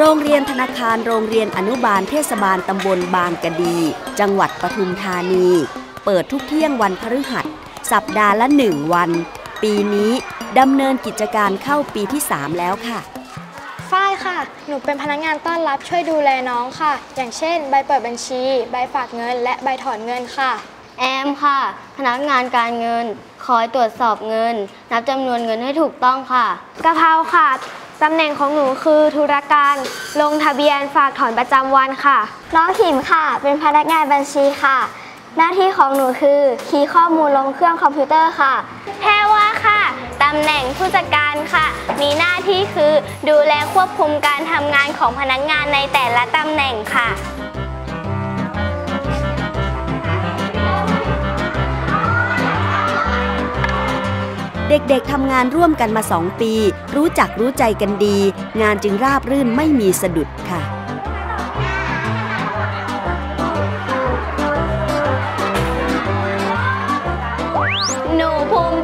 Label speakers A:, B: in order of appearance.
A: โรงเรียนธนาคารโรงเรียนอนุบาลเทศบาลตำบลบางกะดี จังหวัดปทุมธานี เปิดทุกเที่ยงวันพฤหัส สัปดาห์ละหนึ่งวัน ปีนี้ดำเนินกิจการเข้าปีที่ 3 แล้วค่ะ
B: ฝ้ายค่ะ หนูเป็นพนักงานต้อนรับช่วยดูแลน้องค่ะ อย่างเช่น ใบเปิดบัญชี ใบฝากเงิน และใบถอนเงินค่ะ
C: แอมค่ะ พนักงานการเงิน คอยตรวจสอบเงิน นับจำนวนเงินให้ถูกต้องค่ะ
B: กะเพราค่ะ ตำแหน่งของหนูคือธุรการลงทะเบียนฝากถอนประจำวันค่ะ น้องขิมค่ะ เป็นพนักงานบัญชีค่ะ หน้าที่ของหนูคือคีย์ข้อมูลลงเครื่องคอมพิวเตอร์ค่ะ
C: แพรว่าค่ะตำแหน่งผู้จัดการค่ะ มีหน้าที่คือดูแลควบคุมการทำงานของพนักงานในแต่ละตำแหน่งค่ะ
A: เด็กๆทำงานร่วมกันมาสองปี รู้จักรู้ใจกันดี งานจึงราบรื่นไม่มีสะดุดค่ะหนูภูม